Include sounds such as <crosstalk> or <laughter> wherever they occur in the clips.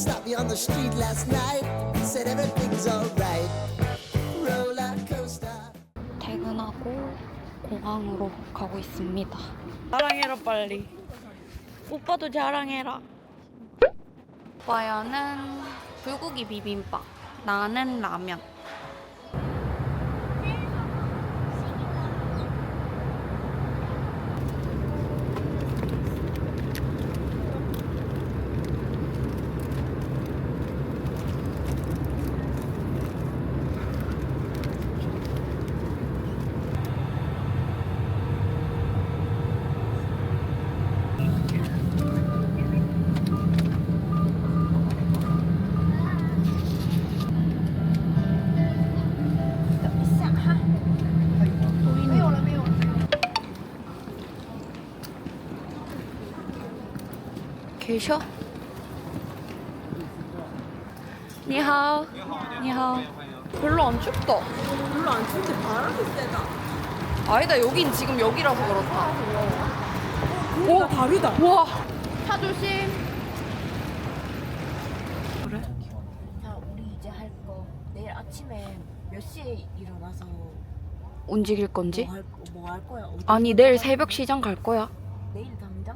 to stop me on the street last night. Said everything's alright. Roller coaster. 퇴근하고 공항으로 가고 있습니다. 자랑해라 빨리. 오빠도 자랑해라. 오빠야는 불고기 비빔밥. 나는 라면. 계셔? 你好.你好. 별로 안 춥다. 별로 안 추운데 바람이 세다. 아니다 여긴 지금 여기라서 그렇다. 오, 다르다. 와. 차 조심. 그래? 자, 우리 이제 할 거. 내일 아침에 몇 시에 일어나서 움직일 건지? 뭐 할, 뭐 할 거야? 어디 아니 내일 새벽 시장 갈 거야. 내일 당장?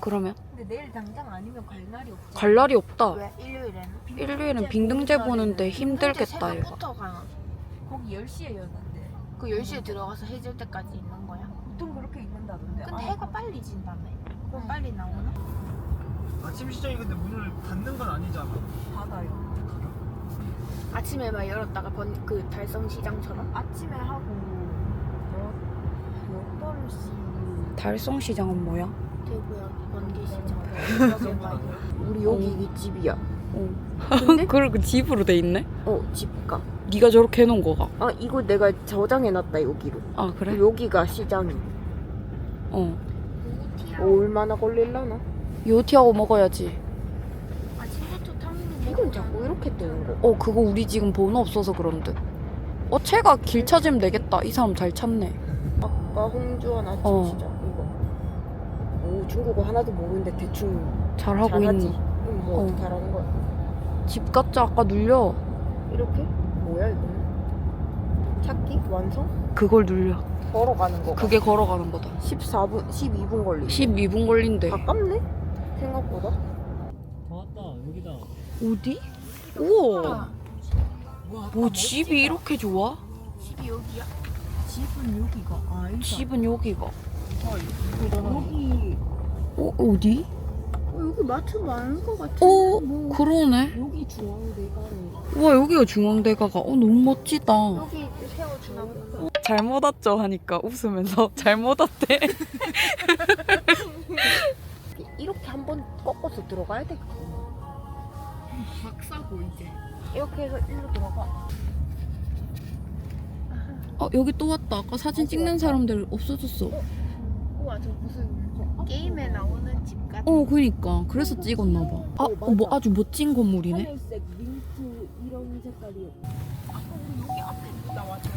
그러면 근데 내일 당장 아니면 갈 날이 없어. 갈 날이 없다. 왜? 일요일에는? 일요일은 빈등제 보는데 힘들겠다 이거. 새벽부터 가. 거기 10시에였는데. 그 10시에 들어가서 해질 때까지 있는 거야? 보통 그렇게 있는다던데. 근데 해가 빨리 진다며. 그럼 빨리 나오나? 아침 시장이 근데 문을 닫는 건 아니잖아. 받아요. 아침에 막 열었다가 번, 그 달성 시장처럼 아침에 하고 여, 8시 달성 시장은 뭐야? 대구역 번개 시장. <laughs> 우리 여기 이게 집이야. 어. 근데 <laughs> 그리고 집으로 돼 있네? 어 집가. 네가 저렇게 해놓은 거가. 아 이거 내가 저장해놨다 여기로. 아 그래? 여기가 시장이. 어. 어, 얼마나 걸릴라나? 요티하고 먹어야지. 아침부터 탕후루 이건 자꾸 이렇게 뜨는 거. 어 그거 우리 지금 번호 없어서 그런 듯. 어 채가 길 찾으면 되겠다. 이 사람 잘 찾네. 아까 홍주원 아침 어. 시장 중국어 하나도 모르는데 대충 잘 하고 잘하지. 있네. 응, 뭐 어. 하라는 거야? 집 같자 아까 눌려. 이렇게? 뭐야 이거는? 찾기? 완성? 그걸 눌려. 걸어가는 거. 그게 걸어가는 거다. 14분, 12분 걸리. 12분 걸린대. 가깝네? 생각보다. 더 왔다 여기다. 어디? 우와. 와, 뭐 집이 이렇게 좋아? 집이 여기야? 집은 여기가 아니다. 집은 여기가. 여기 어 어디? 어, 여기 마트 많은 거 같아. 어 뭐, 그러네. 여기 중앙대가로. 우와 여기가 중앙대가가. 어 너무 멋지다. 여기 세워주나 보다. 잘못 왔죠 하니까 웃으면서 <laughs> 잘못 왔대. <laughs> 이렇게 한번 꺾어서 들어가야 되겠구나. 박사고 이제. 이렇게 해서 일로 들어가. 어 여기 또 왔다. 아까 사진 찍는 사람들 없어졌어. 우와 저 무슨 게임에 나오는 집 같은. 어 그니까 그래서 찍었나 봐. 아, 어, 뭐 아주 멋진 건물이네. 하늘색 민트 이런 색깔이. 아까 우리 여기 앞에 나왔잖아.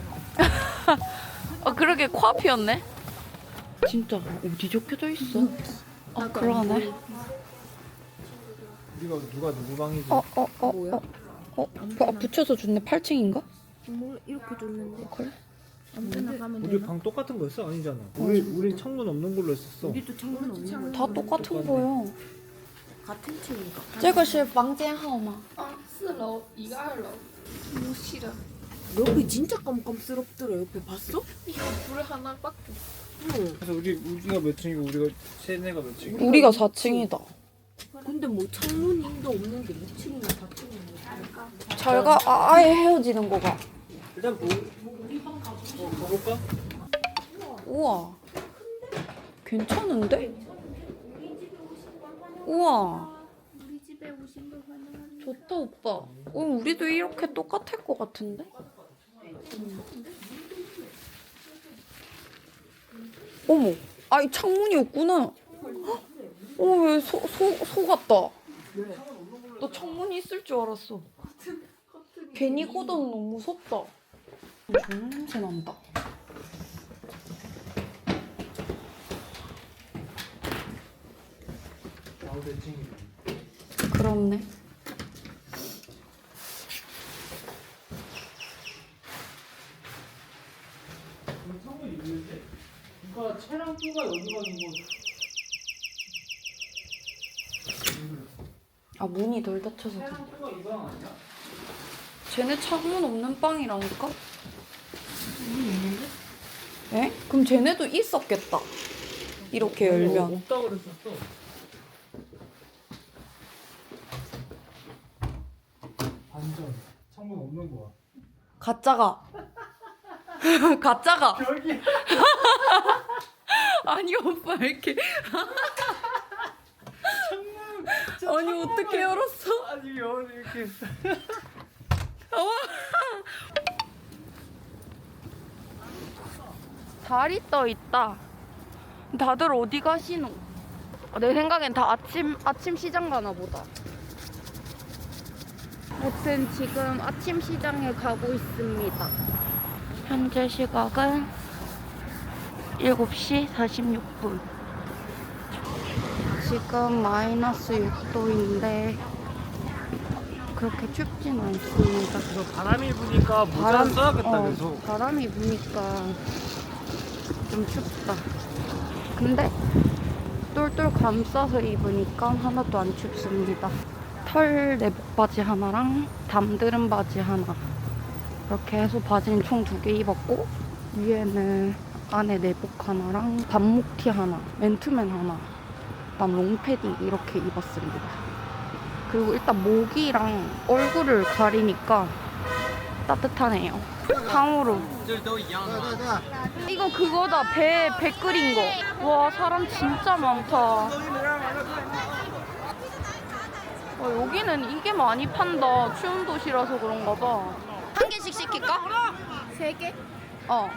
아 그러게 코앞이었네. 진짜 어디 적혀져 있어? 아 그러네. 우리가 누가 누구 방이지? 어 어어 뭐야? 어. 어, 아, 붙여서 줬네. 8층인가? 뭐 이렇게 줬는데. 그래? 아무데나 가면 우리 되나? 방 똑같은 거였어? 아니잖아. 우리 우리 창문 없는 걸로 했었어. 우리도 창문 없는 거. 다 똑같은 거야. 같은 층인가? 这个是房间号吗?너무 싫어. 여기 진짜 깜깜스럽더라. 옆에 봤어? 불 하나밖에 응. 그래서 우리 우리가 몇 층이고 우리가 세네가 몇 층이고. 우리가 4층이다. 근데 뭐 창문도 없는데 몇 층이나 4층이나 잘 가. 아, 아예 헤어지는 거가. 일단 보. 어, 가볼까? 우와. 괜찮은데? 우와. 좋다 오빠. 어, 우리도 이렇게 똑같을 것 같은데? 어머, 아 이 창문이 없구나. 어, 왜 소, 소, 소 같다. 너 창문이 있을 줄 알았어. 괜히 걷어는 너무 무섭다. 좋은 냄새 난다. 그렇네. 아 문이 덜 닫혀서. 쟤네 창문 없는 빵이라니까? 그럼 쟤네도 있었겠다. 이렇게 열면. 없다 그랬었어. 반전. 창문 없는 거야. 가짜가. <laughs> 가짜가. 여기. <laughs> 아니 오빠 이렇게. 아니 어떻게 열었어? 아니 여 이렇게. 달이 떠 있다. 다들 어디 가시노? 내 생각엔 다 아침 아침 시장 가나 보다. 아무튼 지금 아침 시장에 가고 있습니다. 현재 시각은 7시 46분. 지금 마이너스 6도인데 그렇게 춥진 않습니다. 바람이 부니까 모자 써야겠다 어, 그래서. 바람이 부니까 좀 춥다. 근데 똘똘 감싸서 입으니까 하나도 안 춥습니다. 털 내복 바지 하나랑 담드름 바지 하나 이렇게 해서 바지는 총 두 개 입었고 위에는 안에 내복 하나랑 단목티 하나, 맨투맨 하나, 그다음 롱패딩 이렇게 입었습니다. 그리고 일단 목이랑 얼굴을 가리니까 따뜻하네요. 탕후루. 이거 그거다 배, 배 끓인 거. 와 사람 진짜 많다. 와, 여기는 이게 많이 판다. 추운 도시라서 그런가 봐. 한 개씩 시킬까? 세 개? 어.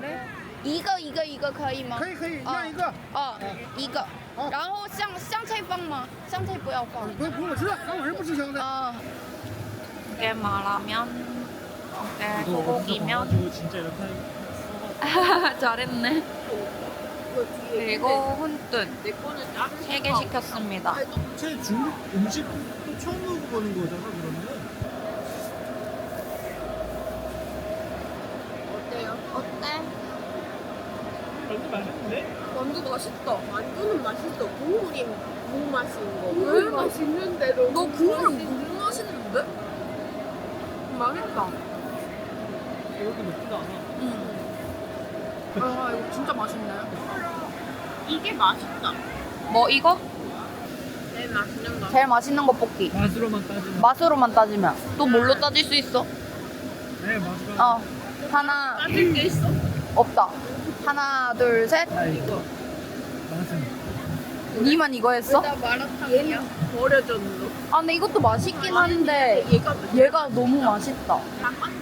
그래? 이거 이거 이거 可以吗?可以可以，啊要一个，哦，一个。然后香香菜放吗？香菜不要放。不用不用，我知道，韩国人不吃香菜。 아. 이게 마라 너 소고기면. 가지고 진짜 이렇게 잘했네. 그리고 훈뚠 세개 시켰습니다. 제 중국 음식 또 처음 먹어보는 거잖아 그러면. 어때요? 어때? 완전 맛있는데? 완두 맛있다. 만두는 맛있어. 국물이 무 맛인 거. 왜 맛있는데도? 너 국물 못 마시는데? 맛있다. 이렇게 맵지도 않아. 응. 아 이거 진짜 맛있네. 이게 맛있다. 뭐 이거? 제일 맛있는 거. 제일 맛있는 거 뽑기. 맛으로만 따지면. 맛으로만 따지면 또 뭘로 따질 수 있어? 네 맛으로. 어 하나 따질 게 있어? 없다. 하나 둘 셋. 아 이거. 맛은. 니만 이거 했어? 나 마라탕이야. 버려졌노. 아 근데 이것도 맛있긴 한데 얘가 얘가 너무 맛있다. 다완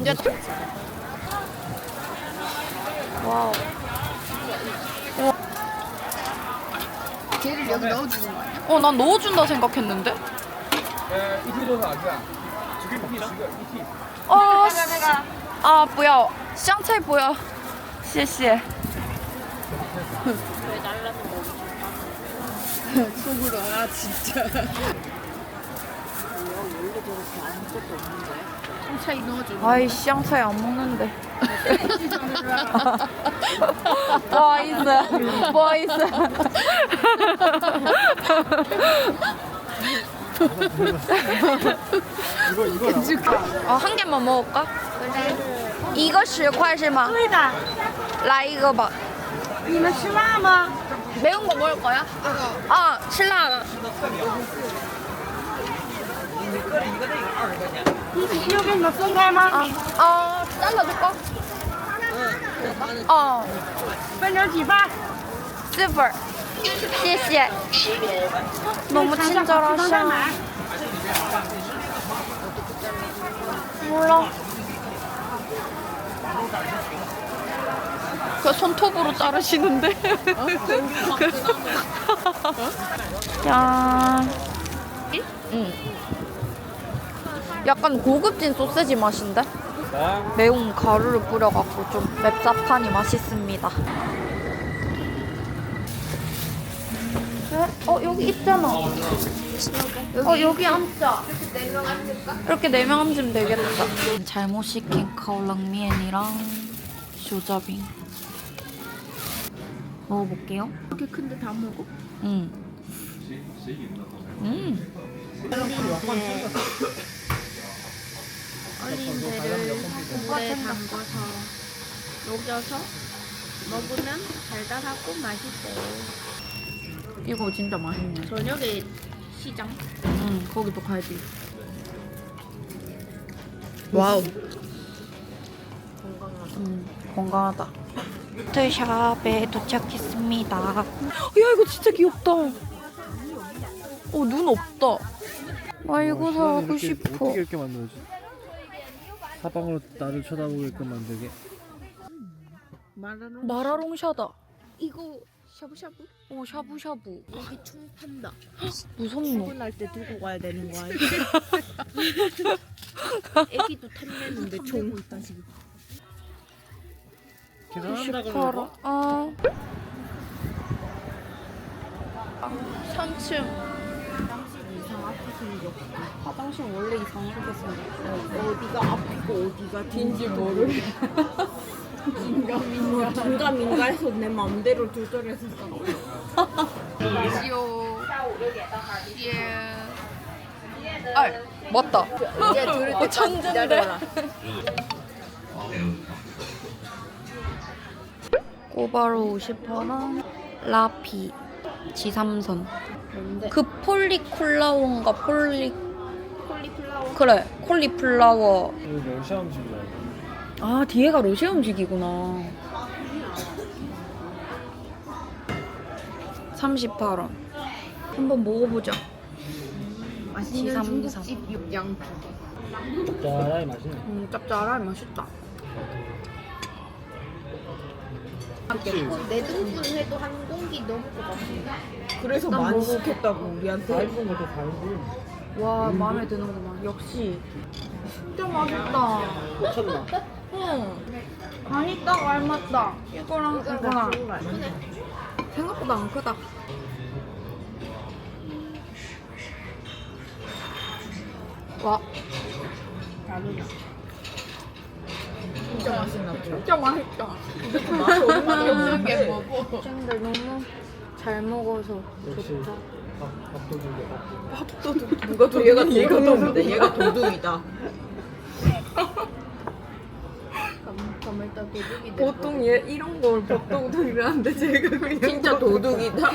이제 와우. 어, 걔를 여기 넣어주는 거 아니야? 어, 난 넣어준다 생각했는데. 어, 씨. 아, 뭐야. 샹차이 보여. 谢谢. <laughs> 속으로 아 진짜. 어, 원래 저렇게 아무것도 없는데. 짜. 차이 넣어주는 아이 쌍차이 안 먹는데. <laughs> 不好意思，不好意思。 이거 이거. 어, 한 개만 먹을까? 그래. 이거 十块是吗?对的.来一个吧.你们吃辣吗? 매운 거 먹을 거야? 아, 吃辣的. 又给你们分开吗？ 아, 어, 잘라줄까? 어, 分成几份？四份儿.谢谢. 너무 친절하셔. 몰라. 그 손톱으로 자르시는데. 야. 응. 약간 고급진 소세지 맛인데? 매운 가루를 뿌려갖고 좀 맵잡하니 맛있습니다. 어 여기 있잖아. 어 여기 앉자. 이렇게 네 명 앉으면 되겠다. 잘못 시킨 카올랑미엔이랑 쇼자빙 먹어볼게요. 이렇게 큰데 다 먹어? 음. 음. 얼린데를 물에 담궈서 녹여서 먹으면 달달하고 맛있어요. 이거 진짜 맛있네. 저녁에 시장. 응, 거기도 갈비. 와우. 음, 건강하다. 트샵에 도착했습니다. 야, 이거 진짜 귀엽다. 어, 눈 없다. 아, 이거 사고 싶어. 어떻게 이렇게 만들지? 사방으로 나를 쳐다보게끔 만들게. 마라롱. 마라롱 샤다. 이거 샤브샤브? 오, 샤브샤브. 여기 총 판다. 무섭노. 출근할 때 들고 가야 되는 거 알지? <laughs> 애기도 탐내는데 총. 계산한다 싶어라. 어. 3층. 화장실 원래 이상하게 생겼어. 어디가 앞이고 어디가 뒤인지 모르. 긴가민가 긴가민가해서 내 마음대로 조절해서 지오. 예. 아, 맞다. 이제 들을 어, 천재인데. 꼬바로 50원원, 라피, 지삼선. 그 폴리콜라원가 폴리 콜리플라워 그래 콜리플라워. 이거 러시아 음식이야. 아 뒤에가 러시아 음식이구나. 38원. 한번 먹어보자. 맛있는 지삼삼. 중국집 육양 짜라이 맛있네. 음, 짭짤하니 맛있다. 내 등분 해도 한 공기 넘을 것 같은데 그래서 많이 시켰다고 우리한테 얇은 것도 달고. 와 마음에 드는구만. 역시 진짜 맛있다. 꽂혔나? <laughs> 응. 간이 딱 알맞다. 이거랑 이거랑 생각보다 안 크다. 와 다르다 진짜 맛있나 보다. 진짜 맛있다. 맛이 없는 게 뭐고? 쌤들 너무 잘 먹어서 역시 좋다. 밥, 밥도둑이야. 밥도둑. 밥도둑 누가 도 얘가 얘가 도둑인데 얘가 도둑이다. 그럼 일단 도둑이 보통 얘 이런 걸 보통 들이라는데 제가 그냥 진짜 도둑이다.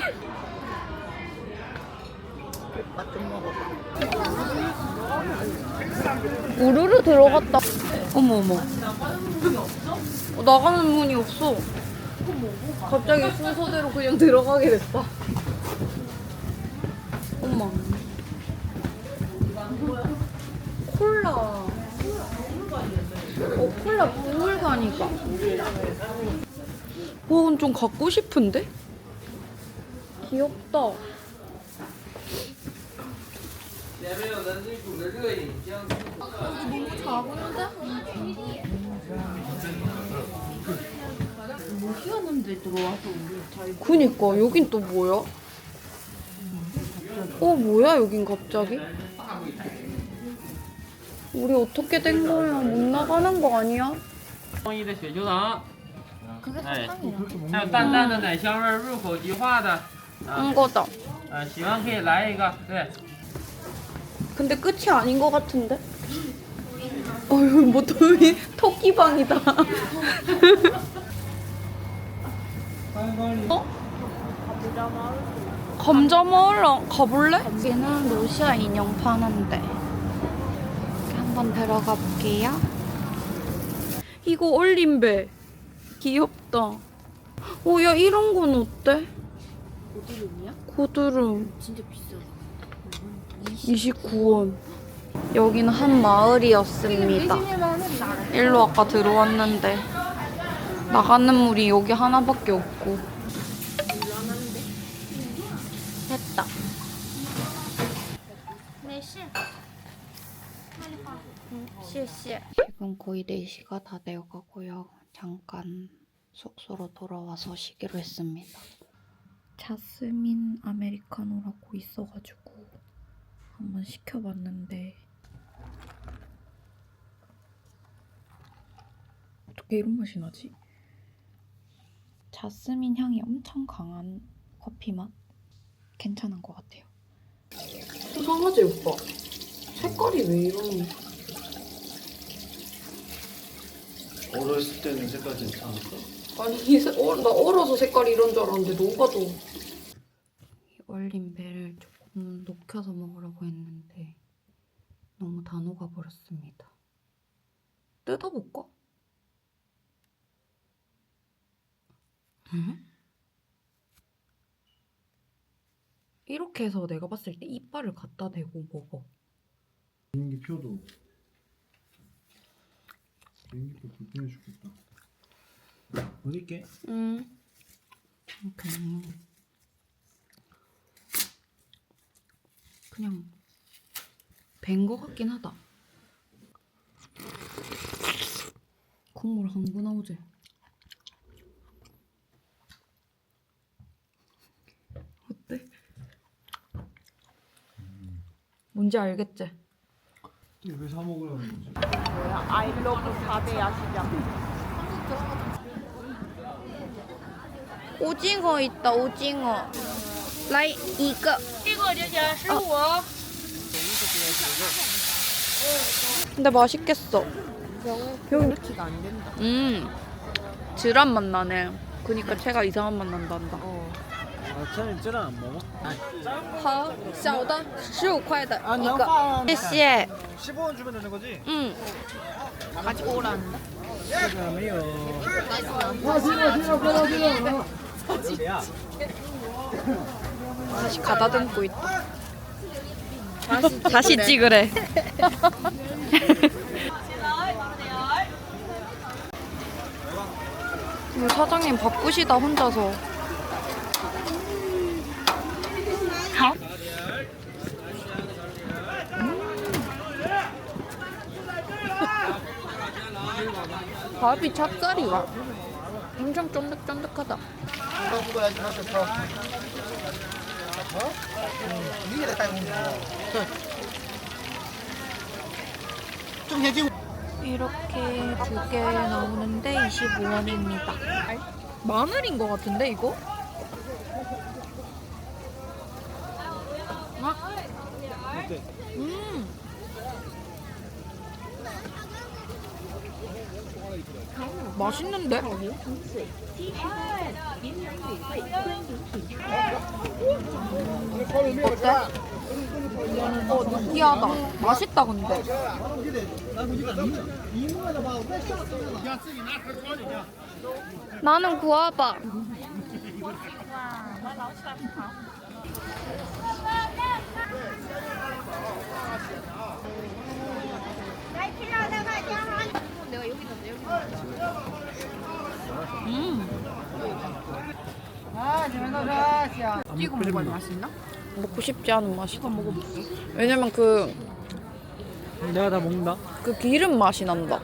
맛 좀 먹어봐 우르르 들어갔다. 어머 어머. 어, 나가는 문이 없어. 갑자기 순서대로 그냥 들어가게 됐다. 엄마. 콜라. 어 콜라 박물관이가. 와, 이건 좀 갖고 싶은데? 귀엽다. 희한한데 들어와서 우리 잘 그니까 여긴 또 뭐야? 어 뭐야 여긴 갑자기? 우리 어떻게 된 거야? 못 나가는 거 아니야? 创意的雪球糖， 그게 네. 사탕이야 还有淡淡的奶香味儿，入口即化的。啊 한 거다. 啊，喜欢可以来一个，对。 근데 끝이 아닌 것 같은데? 어 여기 뭐 토끼 토끼방이다. <laughs> 어? 감자 마을 가볼래? 여기는 러시아 인형 파는데 한번 들어가 볼게요. 이거 올림배 귀엽다. 오야 이런 건 어때? 고드름이야? 고드름 진짜 비싸 29원. 여기는 한 마을이었습니다. 일로 아까 들어왔는데 나가는 물이 여기 하나밖에 없고. 됐다. 지금 거의 4시가 다 되어가고요. 잠깐 숙소로 돌아와서 쉬기로 했습니다. 자스민 아메리카노라고 있어가지고 한번 시켜봤는데 어떻게 이런 맛이 나지? 자스민 향이 엄청 강한 커피 맛? 괜찮은 것 같아요. 수상하지 오빠? 색깔이 왜 이러니? 어렸을 때는 색깔 괜찮았어. 아니 이 색- 어, 나 얼어서 색깔이 이런 줄 알았는데 녹아도 얼린 배를 조금 녹여서 먹으려고 했는데 너무 다 녹아버렸습니다 뜯어볼까? 응? 이렇게 해서 내가 봤을 때 이빨을 갖다 대고 먹어 비행기 표도 비행기 표 불편해 죽겠다. 어디 있게? 응. 그냥 그냥 밴거 같긴 하다. 국물 한 부 나오지. 어때? 뭔지 알겠지? 왜사 먹으라는 거지? 오징어 있다 오징어. 来一个.这个姐姐十五。 근데 맛있겠어. 이렇게가 안 된다. 음, 즈란 맛 나네. 그니까 채가 이상한 맛 난단다. 아, 쟤는 쟤는 안 먹어? 好，小的十五块的啊一个，谢谢。 15원 주면 되는 거지? 嗯， 가지고 오라는데. 这个没有。 다시 가다듬고 있다. 다시, 찍으래. 뭐 사장님 바쁘시다 혼자서. 밥이 찹쌀이야. 엄청 쫀득쫀득하다. 이렇게 두 개 나오는데 25원입니다. 마늘인 것 같은데 이거? 맛있는데? 어때? 어 느끼하다. 맛있다 근데. 나는 구워봐. 음. 이거 먹어야 맛있나? 먹고 싶지 않은 맛이다. 먹어볼게. 왜냐면 그, 내가 다 먹는다. 그 기름 맛이 난다.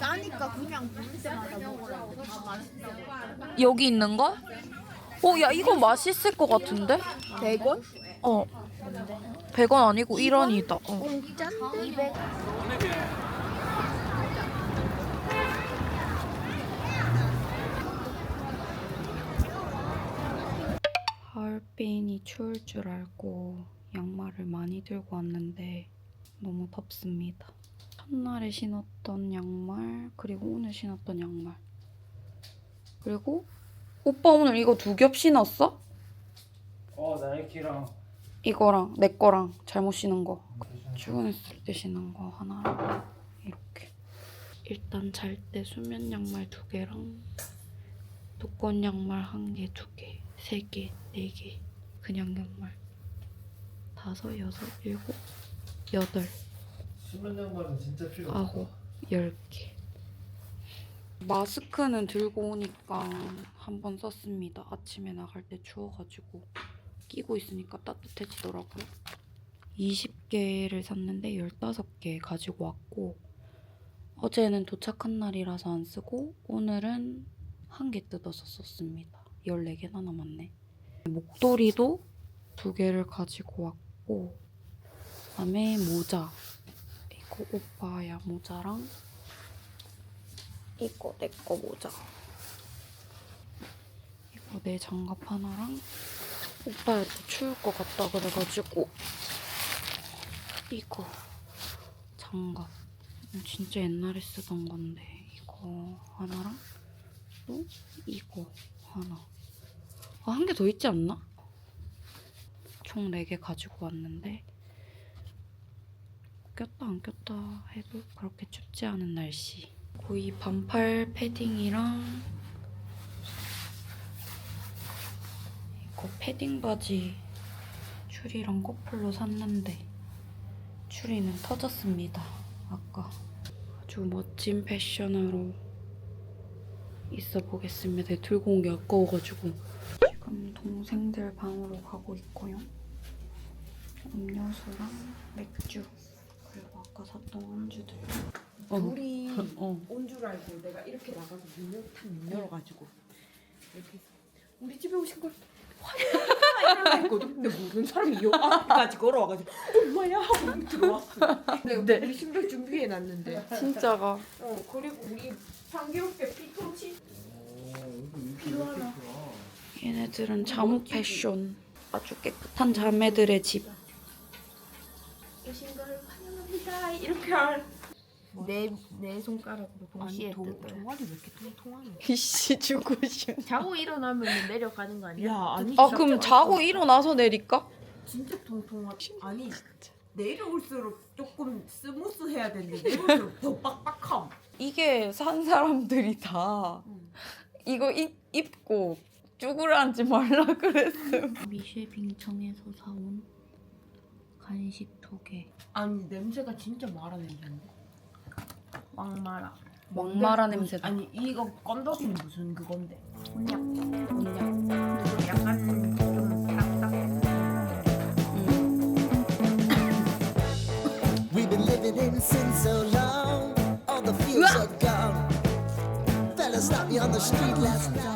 싸니까 그냥 부를 때마다 먹으라고. 여기 있는 거? 어, 야, 이거 맛있을 것 같은데? 100원? 어. 100원 아니고 1원이다. 어. 200. 하얼빈이 추울 줄 알고 양말을 많이 들고 왔는데 너무 덥습니다. 첫날에 신었던 양말, 그리고 오늘 신었던 양말. 그리고 오빠 오늘 이거 두 겹 신었어? 어, 나이키랑 이거랑 내 거랑 잘못 신은 거. 출근했을 때 신은 거 하나랑 이렇게. 일단 잘 때 수면 양말 두 개랑 두꺼운 양말 한 개, 두 개, 세 개, 네 개. 그냥 양말. 다섯, 여섯, 일곱, 여덟. 수면 양말은 진짜 필요. 아홉, 열 개. 마스크는 들고 오니까 한 번 썼습니다. 아침에 나갈 때 추워가지고 끼고 있으니까 따뜻해지더라고요. 20개를 샀는데 15개 가지고 왔고 어제는 도착한 날이라서 안 쓰고 오늘은 한 개 뜯어서 썼습니다. 14개나 남았네. 목도리도 두 개를 가지고 왔고 그다음에 모자 이거 오빠 야 모자랑 이거 내 거 모자 이거 내 장갑 하나랑 오빠야 또 추울 것 같다 그래가지고. 이거. 장갑. 진짜 옛날에 쓰던 건데 이거 하나랑 또 이거 하나. 아, 한 개 더 있지 않나? 총 4개 가지고 왔는데. 꼈다 안 꼈다 해도 그렇게 춥지 않은 날씨. 거의 반팔 패딩이랑 이거 패딩 바지 추리랑 커플로 샀는데 추리는 터졌습니다. 아까 아주 멋진 패션으로 있어 보겠습니다. 들고 온 게 아까워가지고 지금 동생들 방으로 가고 있고요. 음료수랑 맥주 그리고 아까 샀던 안주들. 둘이 어. 온줄 알고 내가 이렇게 나가서 문을 탁문 열어가지고 이렇게 우리 집에 오신 걸 이러고 했거든 근데 모르는 사람이 요 앞까지 걸어와가지고 엄마야 하고 들어왔어 내가 네. 우리 신발 준비해놨는데. 진짜가. 어 그리고 우리 향기롭게 피톤치. 필요하나 얘네들은 잠옷 패션. 아주 깨끗한 자매들의 집. 오신 걸 환영합니다. 이렇게 할 내 내 손가락으로 동시에 아니, 도- 뜯어 종아리 왜 이렇게 통통하냐 <laughs> 이씨 죽고 싶 자고 일어나면 내려가는 거 아니야? 야 아니 아 그럼 자고 일어나서 내릴까? 진짜 통통하 아니 내려올수록 조금 스무스해야 되는데 내려올수록 더 빡빡함. 이게 산 사람들이 다 이거 입, 입고 쭈그러앉지 말라 그랬음. <laughs> 미쉐빙청에서 사온 간식 두 개. 아니 냄새가 진짜 마라 냄새인데 왕마라. 왕마라 냄새다 아니 이거 건더기는 무슨 그건데 곤약. 곤약 그리고 약간 좀 딱딱해. We've been living in sin so long, all the fears are gone. Fella stopped me on the street last night.